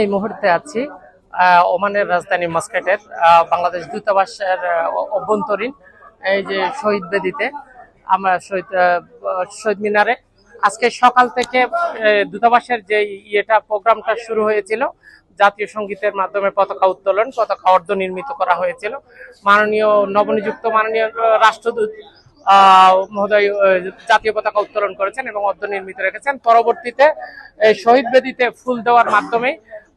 এই মুহূর্তে আছি ওমানের রাজধানী মাস্কেটের বাংলাদেশ দূতাবাসের অভ্যন্তরীণ, এই যে শহীদ বেদিতে, আমরা শহীদ শহীদ মিনারে। আজকে সকাল থেকে দূতাবাসের যে ইয়েটা, প্রোগ্রামটা শুরু হয়েছিল, জাতীয় সঙ্গীতের মাধ্যমে পতাকা উত্তোলন, পতাকা অর্ধ নির্মিত করা হয়েছিল। মাননীয়, নবনিযুক্ত মাননীয় রাষ্ট্রদূত মহোদয় জাতীয় পতাকা উত্তোলন করেছেন এবং অর্ধ নির্মিত রেখেছেন। পরবর্তীতে শহীদ বেদিতে ফুল দেওয়ার মাধ্যমে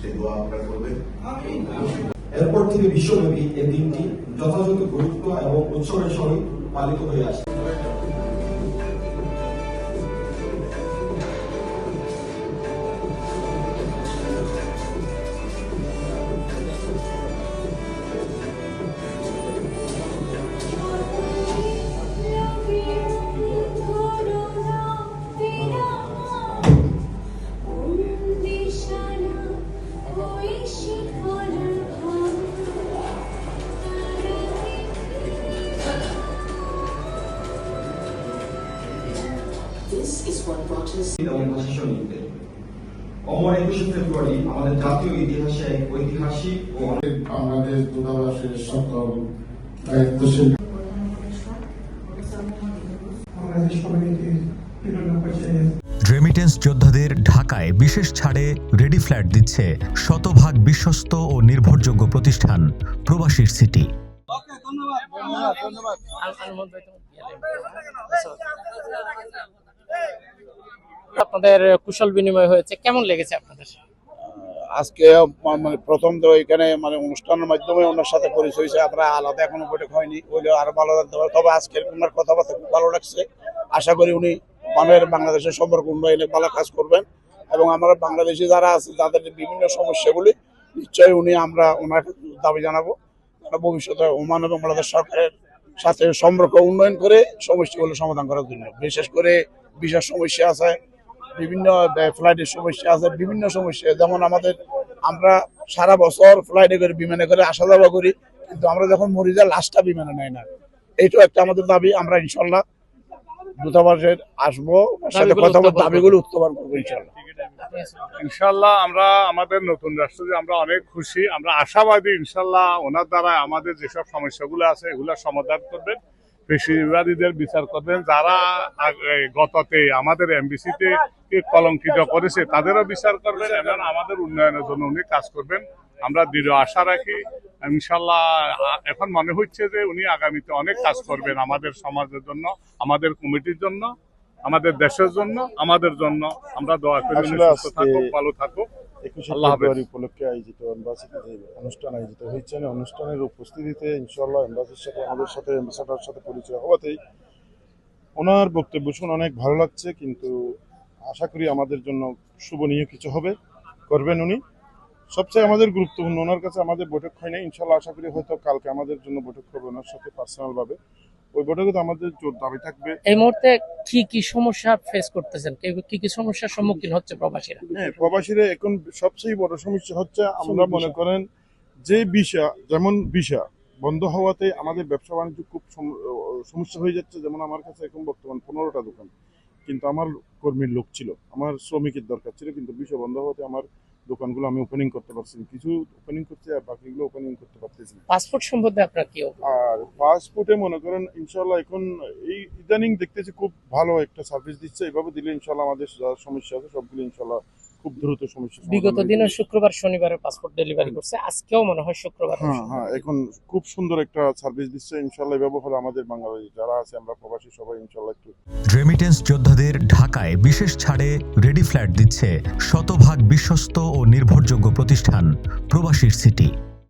সেই দোয়া আপনারা করবেন। এরপর থেকে বিশ্বব্যাপী এই দিনটি যথাযথ গুরুত্ব এবং উৎসবের সঙ্গে পালিত হয়ে আসছে what brought us অমর একুশে ফেব্রুয়ারি আমাদের জাতীয় ইতিহাসে এক ঐতিহাসিক ও বাংলাদেশ দূতাবাসের সকল দায়িত্বশীল। রেমিটেন্স যোদ্ধাদের ঢাকায় বিশেষ ছাড়ে রেডি ফ্ল্যাট দিচ্ছে শতভাগ বিশ্বস্ত ও নির্ভরযোগ্য প্রতিষ্ঠান প্রবাসীর সিটি। আপনাদের কুশল বিনিময় হয়েছে, কেমন লেগেছে আপনাদের? আজকে মানে প্রথম তো এখানে মানে অনুষ্ঠানের মাধ্যমে ওনার সাথে পরিচয় হয়েছে আমরা আলাদা এখনও বৈঠক হয়নি হইলেও আরও ভালো লাগতে পারে। তবে আজকের ওনার কথাবার্তা খুব ভালো লাগছে। আশা করি উনি মানের বাংলাদেশের সম্পর্ক উন্নয়নে ভালো কাজ করবেন। এবং আমরা বাংলাদেশি যারা আছে, তাদের বিভিন্ন সমস্যাগুলি নিশ্চয়ই উনি আমরা ওনার দাবি জানাব। ভবিষ্যতে ওমান এবং বাংলাদেশ সরকারের সাথে সম্পর্ক উন্নয়ন করে সমস্যাগুলো সমাধান করার জন্য। বিশেষ করে বিশেষ সমস্যা আছে বিভিন্ন ফ্লাইটের সমস্যা আছে বিভিন্ন সমস্যা। যেমন আমাদের আমরা সারা বছর ফ্লাইটে করে বিমানে করে আসা যাওয়া করি কিন্তু আমরা যখন মরি যাই লাস্টটা বিমানে নেয় না। এইটাও একটা আমাদের দাবি আমরা ইনশাল্লাহ দূতাবাসের আসব সাথে কথা দাবিগুলো উত্তোলন করব ইনশাল্লাহ। ইনশাল্লাহ আমরা আমাদের নতুন রাষ্ট্রপতি আমরা অনেক খুশি আমরা আশাবাদী ইনশাল্লাহ ওনার দ্বারা আমাদের যেসব সমস্যাগুলো আছে এগুলো সমাধান করবেন। বেশিরবাদীদের বিচার করবেন যারা গততে আমাদের এমবিসিতে কলঙ্কিত করেছে তাদেরও বিচার করবেন এবং আমাদের উন্নয়নের জন্য উনি কাজ করবেন। আমরা দৃঢ় আশা রাখি। ইনশাল্লাহ এখন মনে হচ্ছে যে উনি আগামীতে অনেক কাজ করবেন আমাদের সমাজের জন্য আমাদের কমিটির জন্য আমাদের দেশের জন্য আমাদের জন্য। আমরা দোয়া করি সুস্থ থাকুক ভালো থাকুক। একুশে। ফেব্রুয়ারি উপলক্ষে আয়োজিত এম্বাসিতে যে অনুষ্ঠান আয়োজিত হয়েছে অনুষ্ঠানের উপস্থিতিতে ইনশাল্লাহ এম্বাসির সাথে আমাদের সাথে এম্বাসাডার সাথে পরিচয় হওয়াতেই ওনার বক্তব্য শুনে অনেক ভালো লাগছে কিন্তু আশা করি আমাদের জন্য শুভনীয় কিছু হবে করবেন উনি সবচেয়ে আমাদের গুরুত্বপূর্ণ ওনার কাছে আমাদের বৈঠক হয় না ইনশাল্লাহ আশা করি হয়তো কালকে আমাদের জন্য বৈঠক হবে ওনার সাথে পার্সোনাল ভাবে ওই বৈঠকে তো আমাদের জোর দাবি থাকবে। এই মুহূর্তে কি কি সমস্যা ফেস করতেছেন? কি- কি কি সমস্যার সম্মুখীন হচ্ছে প্রবাসীরা? হ্যাঁ প্রবাসীরা এখন সবচেয়ে বড় সমস্যা হচ্ছে আমরা মনে করেন যে ভিসা যেমন ভিসা বন্ধ হওয়াতে আমাদের ব্যবসা বাণিজ্য খুব সমস্যা হয়ে যাচ্ছে। যেমন আমার কাছে এখন বর্তমান পনেরোটা দোকান কিন্তু আমার কর্মীর লোক ছিল আমার শ্রমিকের দরকার ছিল কিন্তু ভিসা বন্ধ হওয়াতে আমার দোকানগুলো আমি ওপেনিং করতে পারছি কিছু ওপেনিং করছি আর বাকিগুলো ওপেনিং করতে পারতেছি না। পাসপোর্ট সম্বন্ধে আপনার কি? আর পাসপোর্টে মনে করেন ইনশাল্লাহ এখন এই ইদানিং দেখতেছি খুব ভালো একটা সার্ভিস দিচ্ছে এভাবে দিলে ইনশাল্লাহ আমাদের সমস্যা আছে সবগুলো ইনশাল্লাহ খুব দ্রুত সমস্যা বিগত দিনে শুক্রবার শনিবারে পাসপোর্ট ডেলিভারি করছে। আজকেও মনে হয় শুক্রবার হ্যাঁ হ্যাঁ এখন খুব সুন্দর একটা সার্ভিস দিচ্ছে। ইনশাল্লাহ ব্যবহার আমাদের বাংলাদেশ যারা আছে আমরা প্রবাসী সবাই ইনশাল্লাহ একটু রেমিটেন্স যোদ্ধাদের ঢাকায় বিশেষ ছাড়ে রেডি ফ্ল্যাট দিচ্ছে শতভাগ বিশ্বস্ত ও নির্ভরযোগ্য প্রতিষ্ঠান প্রবাসীর সিটি